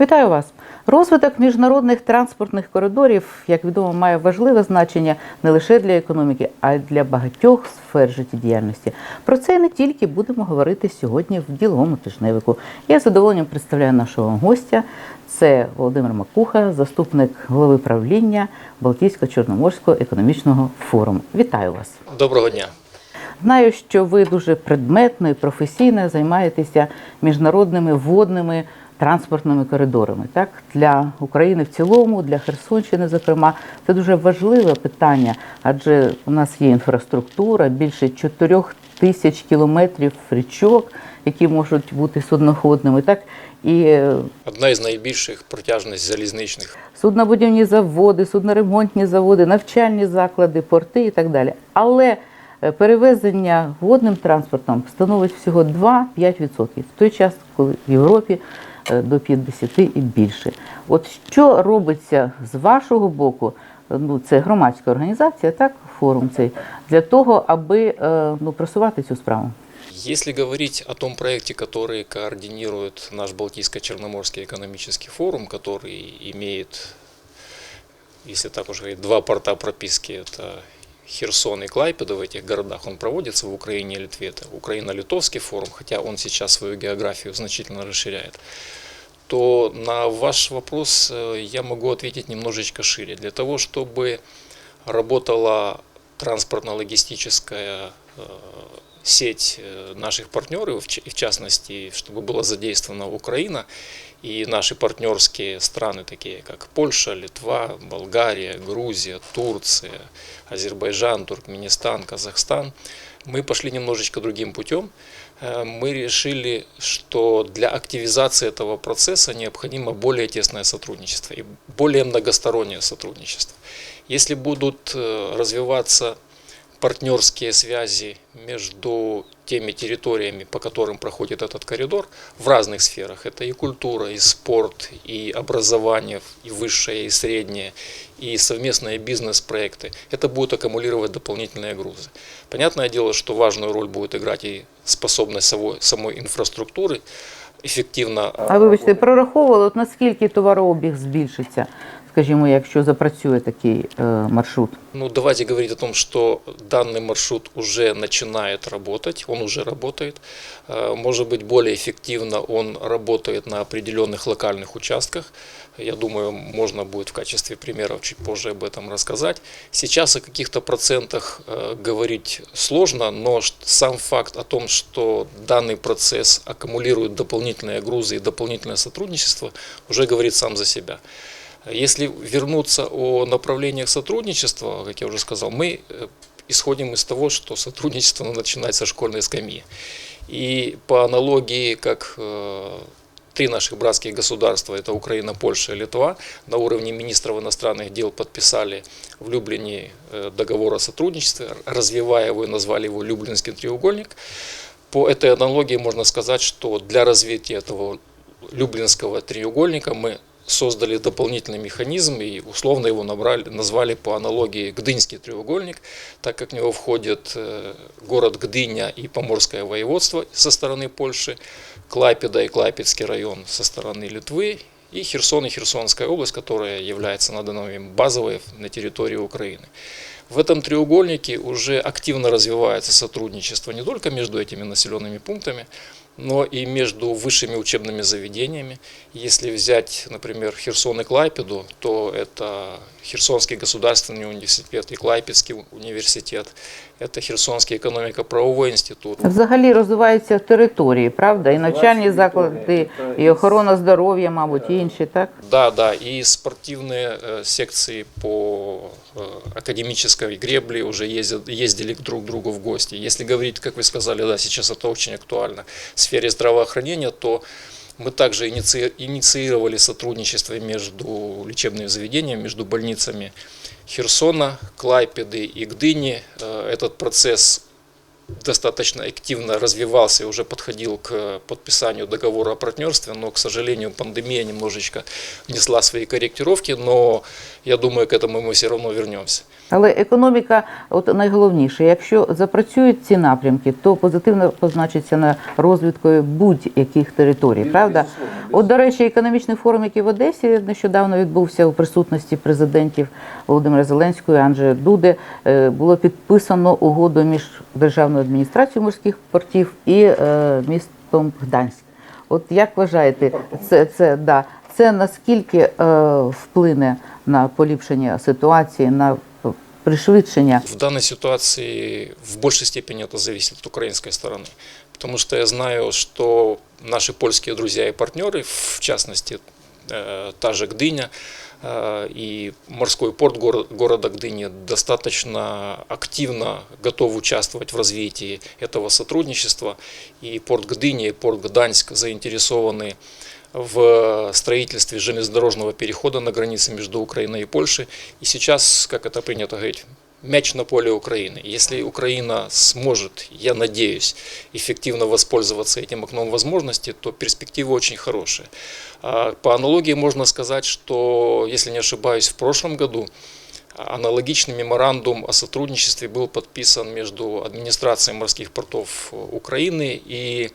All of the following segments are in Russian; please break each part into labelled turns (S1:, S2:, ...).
S1: Вітаю вас! Розвиток міжнародних транспортних коридорів, як відомо, має важливе значення не лише для економіки, а й для багатьох сфер життєдіяльності. Про це не тільки будемо говорити сьогодні в діловому тижневику. Я з задоволенням представляю нашого гостя. Це Володимир Макуха, заступник голови правління Балтійсько-Чорноморського економічного форуму. Вітаю вас!
S2: Доброго дня.
S1: Знаю, що ви дуже предметно і професійно займаєтеся міжнародними водними транспортними коридорами. Так для України в цілому, для Херсонщини, зокрема, це дуже важливе питання, адже у нас є інфраструктура, більше 4 тисяч кілометрів річок, які можуть бути судноходними. Так і е,
S2: Одна із найбільших протяжність залізничних.
S1: суднобудівні заводи, судноремонтні заводи, навчальні заклади, порти і так далі. Але е, перевезення водним транспортом становить всього 2-5%, в той час, коли в Європі до 50 і більше. От що робиться з вашого боку? е, Ну, це громадська організація, так, форум цей, для того, аби е, ну, просувати цю справу.
S2: Если говорить о том проекте, который координирует наш Балтийско-Черноморский экономический форум, который имеет, если так уж говорить, два порта прописки, это Херсон и Клайпеда в этих городах, он проводится в Украине и Литве. Это Украино-Литовский форум, хотя он сейчас свою географию значительно расширяет то на ваш вопрос э, я могу ответить немножечко шире. Для того, чтобы работала транспортно-логистическая э, сеть э, наших партнеров, в частности, чтобы была задействована Украина и наши партнерские страны, такие как Польша, Литва, Болгария, Грузия, Турция, Азербайджан, Туркменистан, Казахстан, мы пошли немножечко другим путем. Э, Мы решили, что для активизации этого процесса необходимо более тесное сотрудничество и более многостороннее сотрудничество. Если будут э, развиваться партнерские связи между теми территориями, по которым проходит этот коридор, в разных сферах. Это и культура, и спорт, и образование, и высшее, и среднее, и совместные бизнес-проекты. Это будет аккумулировать дополнительные грузы. Понятное дело, что важную роль будет играть и способность самой, самой инфраструктуры эффективно
S1: А вибачте, прораховували, от наскільки товарообіг збільшиться, Скажімо, якщо запрацює такий е, маршрут?
S2: Ну, давайте говорить о том, что данный маршрут уже начинает работать, он уже работает. Э, Может быть, более эффективно он работает на определенных локальных участках. Я думаю, можно будет в качестве примеров чуть позже об этом рассказать. Сейчас о каких-то процентах э, говорить сложно, но сам факт о том, что данный процесс аккумулирует дополнительные грузы и дополнительное сотрудничество, уже говорит сам за себя. Если вернуться о направлениях сотрудничества, как я уже сказал, мы э, исходим из того, что сотрудничество начинать со школьной скамьи. И по аналогии, как э, три наших братских государства, это Украина, Польша и Литва, на уровне министров иностранных дел подписали в Люблине э, договор о сотрудничестве, развивая его и назвали его Люблинский треугольник. По этой аналогии можно сказать, что для развития этого Люблинского треугольника мы создали дополнительный механизм и условно его набрали, назвали по аналогии Гдынский треугольник, так как в него входит э, город Гдыня и Поморское воеводство со стороны Польши, Клайпеда и Клайпедский район со стороны Литвы и Херсон и Херсонская область, которая является на данный момент базовой на территории Украины. В этом треугольнике уже активно развивается сотрудничество не только между этими населенными пунктами, но и между высшими учебными заведениями. Если взять, например, Херсон и Клайпеду, то это Херсонский государственный университет и Клайпедский университет, это Херсонский экономико-правовой институт.
S1: Взагалі розвиваються території, правда? І навчальні заклади, і охорона здоров'я, мабуть, і інші, так?
S2: Да, да, и спортивные э, секции по э, академической гребле уже ездят, ездили друг к другу в гости. Если говорить, как вы сказали, да, сейчас это очень актуально в сфере здравоохранения, то мы также иници- инициировали сотрудничество между лечебными заведениями, между больницами Херсона, Клайпеды и Гдыни. Э, Этот процесс достаточно активно развивался и уже подходил к подписанию договора о партнерстве, но, к сожалению, пандемия немножечко внесла свои корректировки, но я думаю, к этому мы все равно вернемся.
S1: Але економіка, от найголовніше, якщо запрацюють ці напрямки, то позитивно позначиться на розвитку будь-яких територій. Правда, от до речі, економічний форум, який в Одесі нещодавно відбувся у присутності президентів Володимира Зеленського і Анджея Дуди, е, було підписано угоду між державною адміністрацією морських портів і е, містом Гданськ. От як вважаєте, це, це, да, це наскільки е, вплине на поліпшення ситуації, на пришвидшення?
S2: В данной ситуации в большей степени это зависит от украинской стороны. Потому что я знаю, что наши польские друзья и партнеры, в частности, э, та же Гдыня э, и морской порт горо- города Гдыни достаточно активно готов участвовать в развитии этого сотрудничества. И порт Гдыни, и порт Гданьск заинтересованы в строительстве железнодорожного перехода на границе между Украиной и Польшей. И сейчас, как это принято говорить, мяч на поле Украины. Если Украина сможет, я надеюсь, эффективно воспользоваться этим окном возможностей, то перспективы очень хорошие. А По аналогии можно сказать, что, если не ошибаюсь, в прошлом году аналогичный меморандум о сотрудничестве был подписан между администрацией морских портов Украины и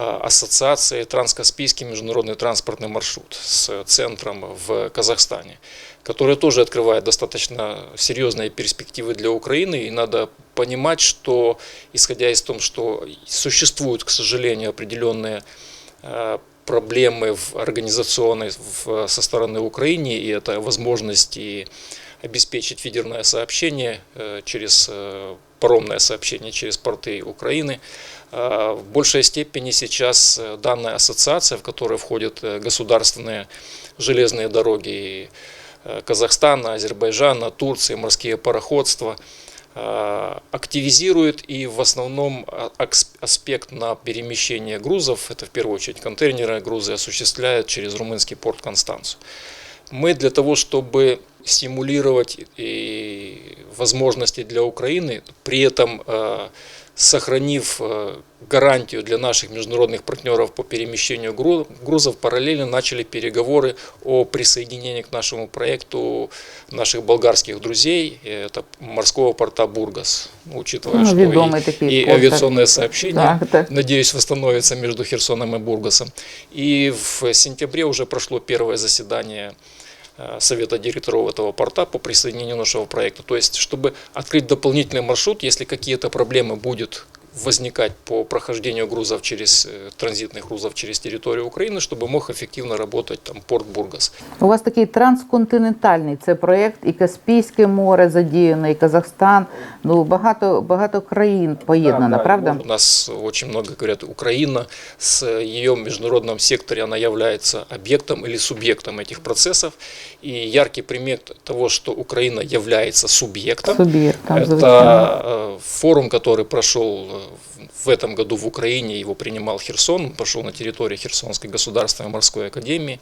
S2: а, Ассоциацией Транскаспийский международный транспортный маршрут с центром в Казахстане, который тоже открывает достаточно серьезные перспективы для Украины. И надо понимать, что исходя из того, что существуют, к сожалению, определенные э, проблемы в организационной в- со стороны Украины, и это возможности обеспечить фидерное сообщение э, через э, паромное сообщение через порты Украины. Э, В большей степени сейчас э, данная ассоциация, в которую входят э, государственные железные дороги э, Казахстана, Азербайджана, Турции, морские пароходства, э, активизирует и в основном а- аспект на перемещение грузов, это в первую очередь контейнеры, грузы осуществляют через румынский порт Констанцию. Мы для того, чтобы стимулировать и возможности для Украины, при этом э, сохранив э, гарантию для наших международных партнеров по перемещению гру- грузов, параллельно начали переговоры о присоединении к нашему проекту наших болгарских друзей, это морского порта Бургас, учитывая,
S1: Ну,
S2: что и,
S1: такие
S2: и
S1: порты.
S2: авиационное сообщение,
S1: Так, так.
S2: надеюсь, восстановится между Херсоном и Бургасом. И в сентябре уже прошло первое заседание Совета директоров этого порта по присоединению нашего проекта. То есть, чтобы открыть дополнительный маршрут, если какие-то проблемы будет возникать по прохождению грузов через э, транзитных грузов через территорию Украины, чтобы мог эффективно работать там порт Бургас.
S1: У вас такий трансконтинентальний це проєкт, і Каспійське море задіяно, і Казахстан. Ну багато багато країн поєднано,
S3: Да, да,
S1: правда?
S2: У нас очень много говорят Украина с ее международном секторе, она является объектом или субъектом этих процессов. И яркий пример того, что Украина является субъектом,
S1: Суб'єкт там звичайно.
S2: это э, форум, который прошел э, в- этом году в Украине, его принимал Херсон, он прошел на территории Херсонской государственной морской академии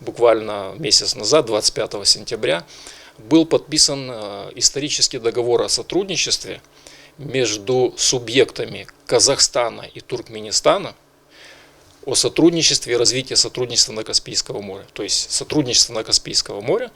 S2: буквально месяц назад, 25 сентября, был подписан э, исторический договор о сотрудничестве между субъектами Казахстана и Туркменистана о сотрудничестве и развитии сотрудничества на Каспийского моря. То есть сотрудничество на Каспийского моря.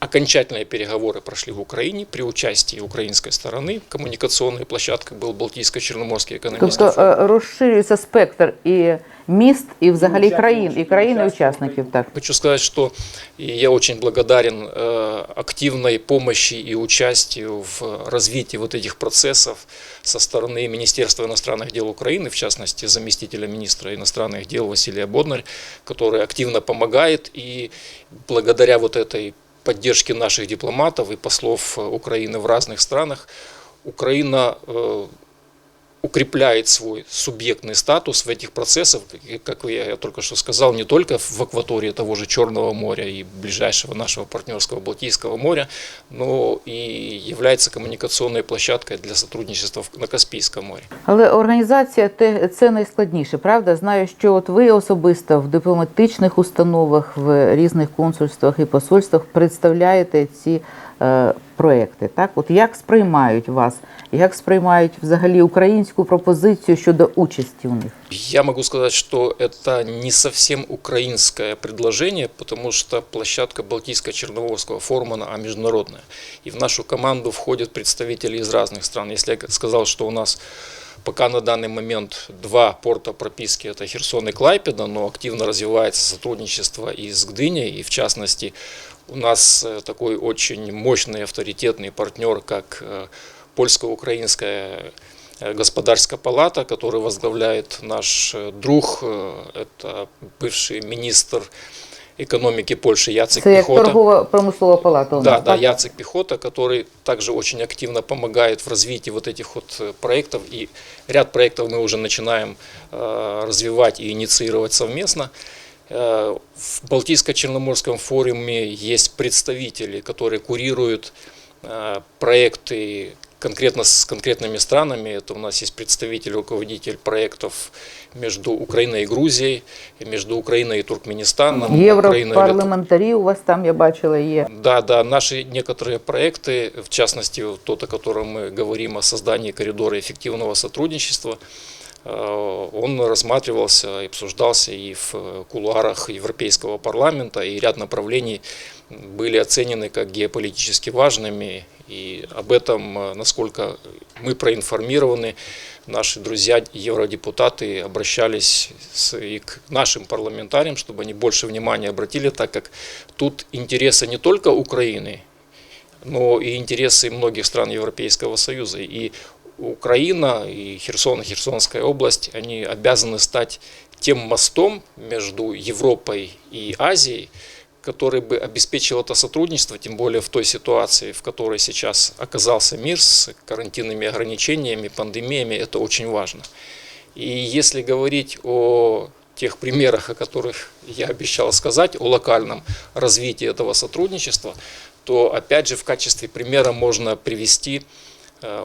S2: Окончательные переговоры прошли в Украине при участии украинской стороны. Коммуникационной площадкой был Балтийско-Черноморский экономический
S1: Тобто
S2: форум.
S1: е, розширюється спектр і міст, і взагалі
S3: учасників,
S1: країн, і країн і
S3: учасників.
S1: учасників. Так.
S2: Хочу сказать, что и я очень благодарен э, активной помощи и участию в развитии вот этих процессов со стороны Министерства иностранных дел Украины, в частности, заместителя министра иностранных дел Василия Боднарь, который активно помогает и благодаря вот этой поддержке наших дипломатов и послов э, Украины в разных странах, Украина э, укрепляет свой субъектный статус в этих процессах, и, как я, я только что сказал, не только в акватории того же Черного моря и ближайшего нашего партнерского Балтийского моря, но и является коммуникационной площадкой для сотрудничества в- на Каспийском море.
S1: Але організація те- це найскладніше, правда? Знаю, що от ви особисто в дипломатичних установах, в різних консульствах і посольствах представляєте ці е, проекти. Так, от як сприймають вас, як сприймають взагалі українську пропозицію щодо участі у них?
S2: Я могу сказать, что это не совсем украинское предложение, потому что площадка Балтийско-Черноморского форума, она международная. И в нашу команду входят представители из разных стран. Если я сказал, что у нас пока на данный момент два порта прописки, это Херсон и Клайпеда, но активно развивается сотрудничество и с Гдыней, и в частности у нас э, такой очень мощный авторитетный партнер, как э, польско-украинская э, господарская палата, которую возглавляет наш друг, это бывший министр экономики Польши Яцек
S1: Це
S2: Пехота.
S1: торгово-промислова палата. у
S2: Да,
S1: нас,
S2: да,
S1: так?
S2: Яцек Пехота, который также очень активно помогает в развитии вот этих вот проектов. И ряд проектов мы уже начинаем развивать и инициировать совместно. Э, В Балтийско-Черноморском форуме есть представители, которые курируют э, проекты конкретно с конкретными странами. Это у нас есть представитель, руководитель проектов между Украиной и Грузией, и между Украиной и Туркменистаном. Украиной и Литвой.
S1: Європарламентарі у вас там, я бачила, є.
S2: Да, да, наши некоторые проекты, в частности, вот тот, о котором мы говорим, о создании коридора эффективного сотрудничества, э, он рассматривался и обсуждался и в э, кулуарах Европейского парламента, и ряд направлений были оценены как геополитически важными, и об этом, э, насколько мы проинформированы, наши друзья, евродепутаты, обращались и к нашим парламентариям, чтобы они больше внимания обратили, так как тут интересы не только Украины, но и интересы многих стран Европейского Союза. И Украина, и Херсон, Херсонская область, они обязаны стать тем мостом между Европой и Азией, который бы обеспечил это сотрудничество, тем более в той ситуации, в которой сейчас оказался мир с карантинными ограничениями, пандемиями, это очень важно. И если говорить о тех примерах, о которых я обещал сказать, о локальном развитии этого сотрудничества, то опять же в качестве примера можно привести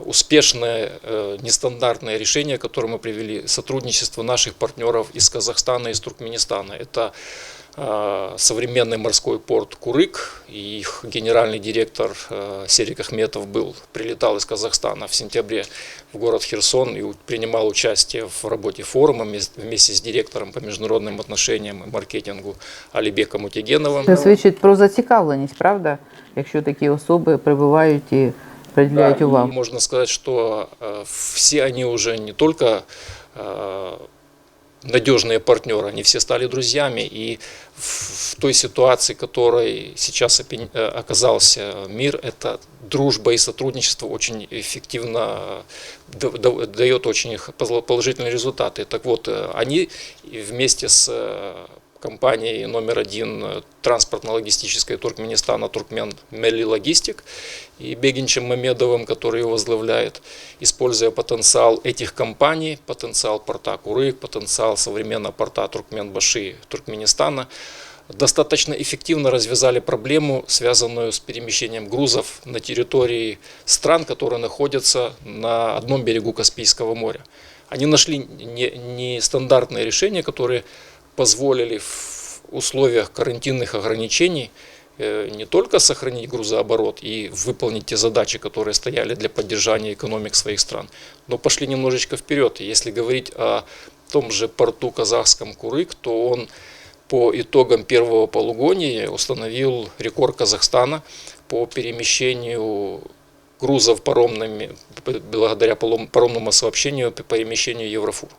S2: успешное э, нестандартное решение, которое мы привели, сотрудничество наших партнеров из Казахстана и из Туркменистана. Это э, современный морской порт Курык, и их генеральный директор э, Серик Ахметов был, прилетал из Казахстана в сентябре в город Херсон и у- принимал участие в работе форума вмес- вместе с директором по международным отношениям и маркетингу Алибеком Утегеновым.
S1: Це свідчить про зацікавленість, правда? Якщо такі особи прибувають і приділяють
S2: Да,
S1: увагу.
S2: можно сказать, что э, все они уже не только э, надежные партнеры, они все стали друзьями. И в, в той ситуации, в которой сейчас э, оказался мир, это дружба и сотрудничество очень эффективно да- да- дает очень положительные результаты. Так вот, они вместе с компанией номер один э, транспортно-логистической Туркменистана Туркмен Мелли Логистик и Бегинчем Мамедовым, который его возглавляет, используя потенциал этих компаний, потенциал порта Курык, потенциал современного порта Туркменбаши Туркменистана, достаточно эффективно развязали проблему, связанную с перемещением грузов на территории стран, которые находятся на одном берегу Каспийского моря. Они нашли не- нестандартные решения, которые позволили в условиях карантинных ограничений э, не только сохранить грузооборот и выполнить те задачи, которые стояли для поддержания экономик своих стран, но пошли немножечко вперед. Если говорить о том же порту казахском Курык, то он по итогам первого полугония установил рекорд Казахстана по перемещению грузов паромными, благодаря паромному сообщению перемещению Еврофур.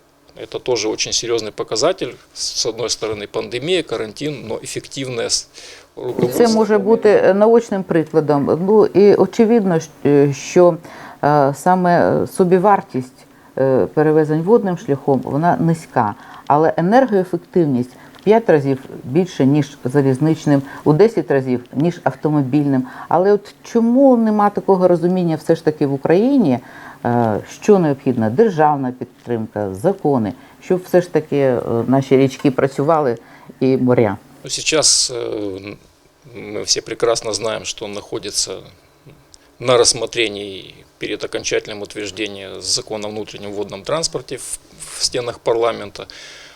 S2: Это тоже очень серьезный показатель. С одной стороны пандемия, карантин, но эффективное с- руководство.
S1: Це може бути е, наочним прикладом. Ну і очевидно, щ- е, що е, саме собівартість е, перевезень водним шляхом вона низька, але енергоефективність в 5 разів більше ніж залізничним, у 10 разів ніж автомобільним. Але от чому нема такого розуміння все ж таки в Україні, е, що необхідна державна підтримка, закони, щоб все ж таки е, наші річки працювали і моря.
S2: Ну, Сейчас э, мы все прекрасно знаем, что он находится на рассмотрении перед окончательным утверждением закона о внутреннем водном транспорте в, в стенах парламента.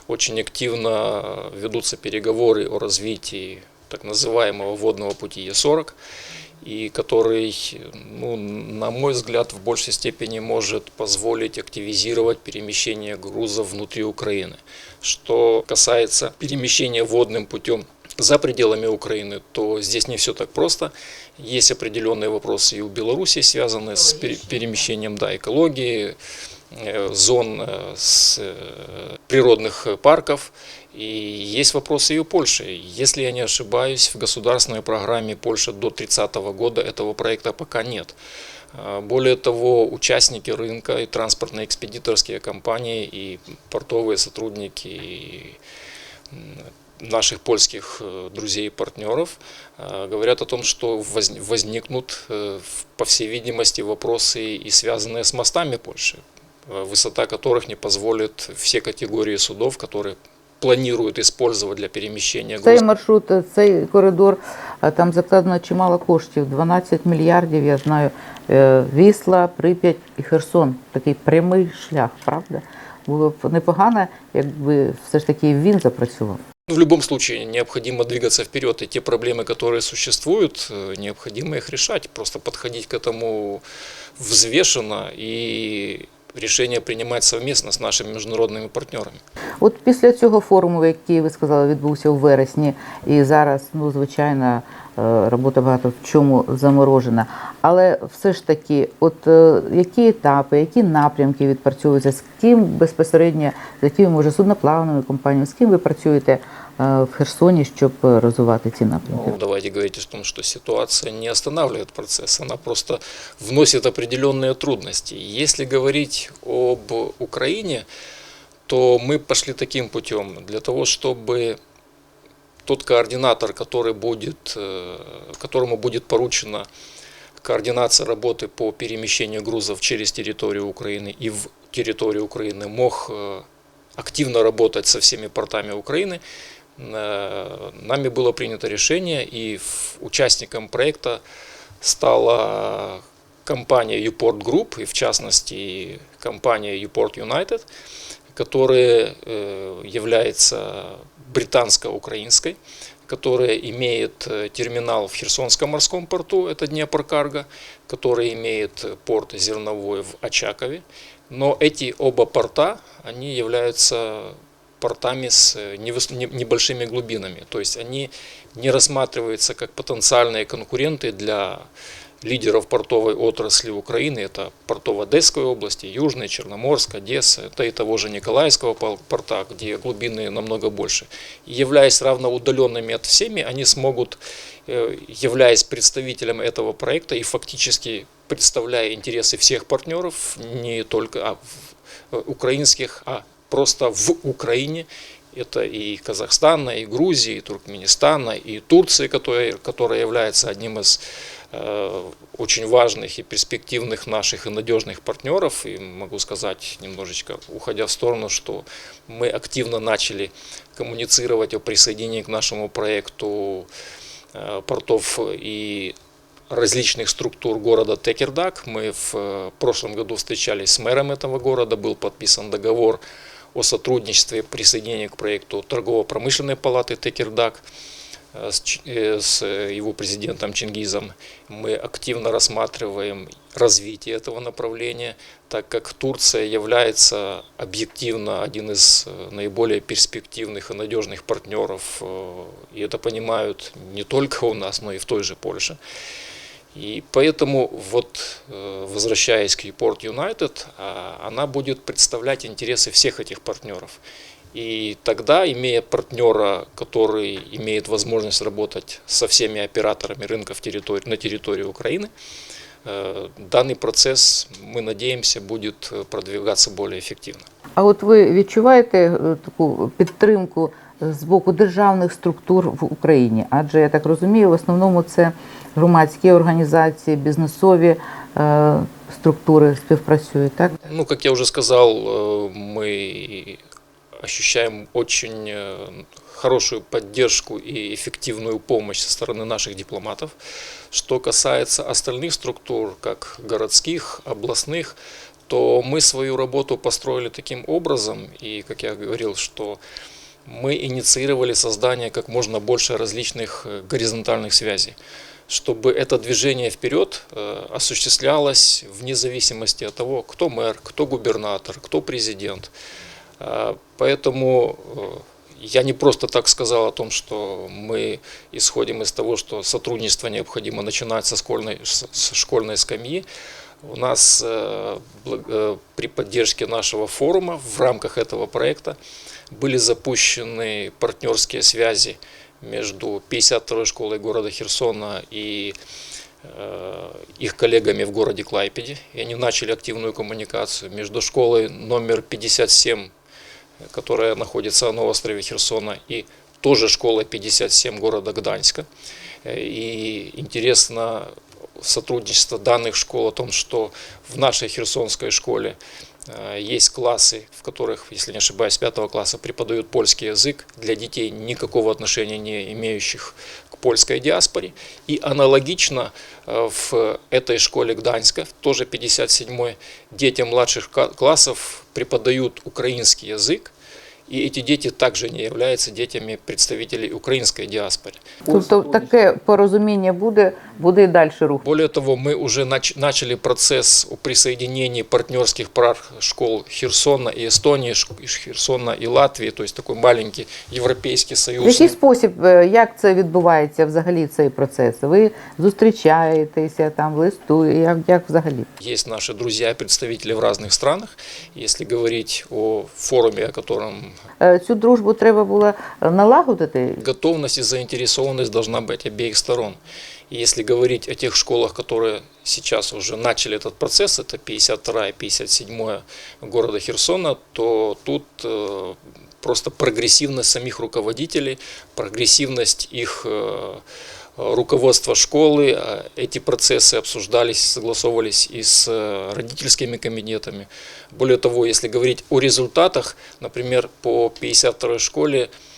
S2: Очень активно ведутся переговоры о развитии так называемого водного пути Е40, и который, ну, на мой взгляд, в большей степени может позволить активизировать перемещение грузов внутри Украины. Что касается перемещения водным путем за пределами Украины, то здесь не все так просто. Есть определенные вопросы и у Беларуси, связанные с пере- перемещением да, экологии, зон э, с э, природных парков. И есть вопросы и у Польши. Если я не ошибаюсь, в государственной программе Польши до 30 года этого проекта пока нет. Более того, участники рынка и транспортно-экспедиторские компании, и портовые сотрудники, и наших польских э, друзей и партнеров э, говорят о том, что воз- возникнут, э, по всей видимости, вопросы и связанные с мостами Польши, э, высота которых не позволит все категории судов, которые планируют использовать для перемещения
S1: Цей
S2: грузов.
S1: маршрут, е, цей коридор, е, там закладено чимало коштів, 12 мільярдів, я знаю. Е, Вісла, Прип'ять і Херсон. Такий прямий шлях, правда? Було б непогано, якби все ж таки він запрацював.
S2: Ну, В любом случае необходимо двигаться вперед, и те проблемы, которые существуют, э, необходимо их решать, просто подходить к этому взвешенно и решение принимать совместно с нашими международными партнерами.
S1: От після цього форуму, який ви сказали, відбувся у вересні, і зараз, ну звичайно, е, робота багато в чому заморожена. Але все ж таки, от е, які етапи, які напрямки відпрацьовуються, з ким безпосередньо, з якими може судноплавними компаніями, з ким ви працюєте в Херсоні, щоб розвивати ці напрямки?
S2: Ну, давайте говорить о том, что ситуация не останавливает процесс, она просто вносит определенные трудности. Если говорить об Украине, то мы пошли таким путем, для того, чтобы тот координатор, который будет, э, которому будет поручена координация работы по перемещению грузов через территорию Украины и в территорию Украины, мог э, активно работать со всеми портами Украины, нами было принято решение, и участником проекта стала компания Uport Group, и в частности компания Uport United, которая э, является британско-украинской, которая имеет э, терминал в Херсонском морском порту, это Днепрокарго, который имеет э, порт зерновой в Очакове. Но эти оба порта, они являются портами с э, небольшими глубинами. То есть они не рассматриваются как потенциальные конкуренты для лидеров портовой отрасли Украины. Это порты в Одесской области, Южной, Черноморск, Одесса, это и того же Николаевского порта, где глубины намного больше. И являясь равноудаленными от всеми, они смогут, э, являясь представителем этого проекта и фактически представляя интересы всех партнеров, не только а, э, украинских, а просто в Украине, это и Казахстана, и Грузии, и Туркменистана, и Турции, которая, которая является одним из э, очень важных и перспективных наших и надежных партнеров. И могу сказать, немножечко уходя в сторону, что мы активно начали коммуницировать о присоединении к нашему проекту э, портов и различных структур города Текердак. Мы в э, прошлом году встречались с мэром этого города, был подписан договор о сотрудничестве присоединения к проекту торгово-промышленной палаты Текердак э, с, э, с э, его президентом Чингизом. Мы активно рассматриваем развитие этого направления, так как Турция является объективно один из наиболее перспективных и надежных партнеров, и это понимают не только у нас, но и в той же Польше. И поэтому, вот, э, возвращаясь к Report United, а, она будет представлять интересы всех этих партнеров. И тогда, имея партнера, который имеет возможность работать со всеми операторами рынка в территории, на территории Украины, э, данный процесс, мы надеемся, будет э, продвигаться более эффективно.
S1: А от ви відчуваєте е, таку підтримку з боку державних структур в Україні? Адже я так розумію, в основному це громадські організації, бізнесові е, структури співпрацюють, так?
S2: Ну, как я уже сказал, э, мы ощущаем очень э, хорошую поддержку и эффективную помощь со стороны наших дипломатов. Что касается остальных структур, как городских, областных, то мы свою работу построили таким образом, и, как я говорил, что мы инициировали создание как можно больше различных э, горизонтальных связей, чтобы это движение вперед э, осуществлялось вне зависимости от того, кто мэр, кто губернатор, кто президент. Э, Поэтому э, я не просто так сказал о том, что мы исходим из того, что сотрудничество необходимо начинать со школьной, с с школьной скамьи. У нас при поддержке нашего форума в рамках этого проекта были запущены партнерские связи между 52-й школой города Херсона и э, их коллегами в городе Клайпеде. И они начали активную коммуникацию между школой номер 57 которая находится на острове Херсона, и тоже школа 57 города Гданьска. И интересно сотрудничество данных школ о том, что в нашей херсонской школе есть классы, в которых, если не ошибаюсь, с 5 класса преподают польский язык для детей, никакого отношения не имеющих к польской диаспоре. И аналогично э, в этой школе Гданьска, тоже 57-й, детям младших классов преподают украинский язык, и эти дети также не являются детьми представителей украинской диаспоры.
S1: Тобто таке порозуміння буде, буде і далі рух.
S2: Более того, мы уже нач- начали процесс о присоединении партнерских пар школ Херсона и Эстонии, ш- Херсона и Латвии, то есть такой маленький европейский
S1: В
S2: союз.
S1: який спосіб, е, як це відбувається взагалі цей процес? Ви зустрічаєтеся, там листуєте, як, як взагалі?
S2: Есть наши друзья и представители в разных странах. Если говорить о форуме, о котором
S1: Е, Цю дружбу треба було налагодити.
S2: готовность и заинтересованность должна быть обеих сторон. И если говорить о тех школах, которые сейчас уже начали этот процесс, это 52 и 57 города Херсона, то тут э, просто прогрессивность самих руководителей, прогрессивность их э, руководства школы, э, эти процессы обсуждались, согласовывались и с э, родительскими кабинетами. Более того, если говорить о результатах, например, по 52 школе Э,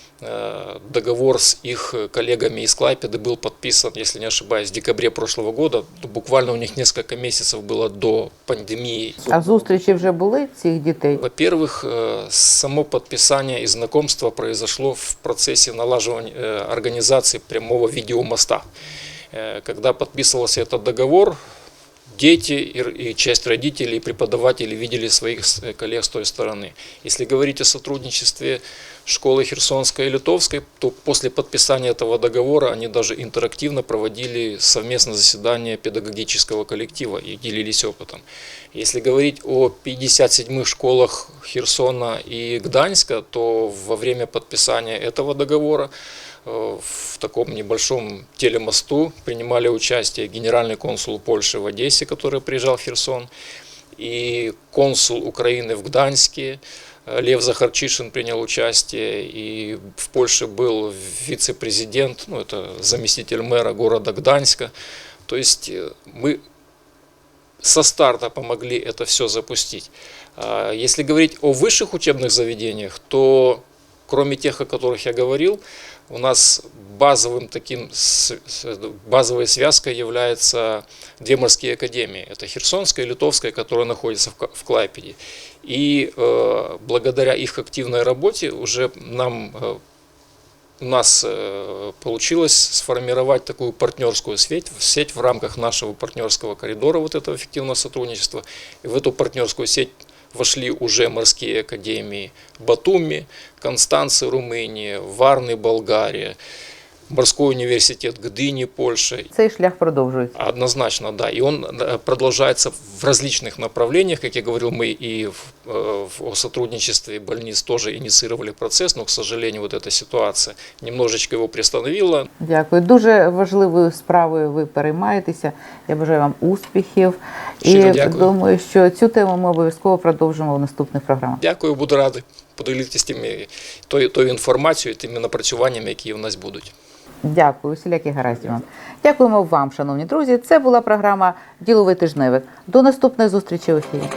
S2: Договор с их коллегами из Клайпеды был подписан, если не ошибаюсь, в декабре прошлого года. То Буквально у них несколько месяцев было до пандемии.
S1: А зустрічі вже були цих дітей?
S2: Во-первых, э, само подписание и знакомство произошло в процессе налаживания э, организации прямого видеомоста. Э, Когда подписывался этот договор, дети и часть родителей и преподавателей видели своих э, коллег с той стороны. Если говорить о сотрудничестве школы Херсонской и Литовской, то после подписания этого договора они даже интерактивно проводили совместное заседание педагогического коллектива и делились опытом. Если говорить о 57 школах Херсона и Гданьска, то во время подписания этого договора в таком небольшом телемосту принимали участие генеральный консул Польши в Одессе, который приезжал в Херсон, и консул Украины в Гданьске, э, Лев Захарчишин принял участие, и в Польше был вице-президент, ну это заместитель мэра города Гданьска. То есть э, мы со старта помогли это все запустить. А Если говорить о высших учебных заведениях, то кроме тех, о которых я говорил, у нас базовым таким, базовой связкой являются две морские академии. Это Херсонская и Литовская, которая находится в Клайпеде. И э, благодаря их активной работе уже нам э, у нас э, получилось сформировать такую партнерскую сеть, сеть в рамках нашего партнерского коридора вот этого эффективного сотрудничества. И в эту партнерскую сеть вошли уже морские академии Батуми, Констанции, Румыния, Варны, Болгария, Морской университет Гдыни, Польша.
S1: Цей шлях продовжується.
S2: Однозначно, да. И он э, продолжается в различных направлениях. Как я говорил, мы и в, э, в- о сотрудничестве больниц тоже инициировали процесс, но, к сожалению, вот эта ситуация немножечко его приостановила.
S1: Дякую. Дуже важливою справою ви переймаєтеся. Я бажаю вам успіхів.
S2: Щиро
S1: і
S2: дякую.
S1: думаю, що цю тему ми обов'язково продовжимо в наступних програмах.
S2: Дякую, буду радий поділитися тими, тою, тою інформацією, тими напрацюваннями, які в нас будуть.
S1: Дякую, всілякі гаразді вам. Дякуємо вам, шановні друзі. Це була програма Діловий тижневик. До наступної зустрічі в ефірі.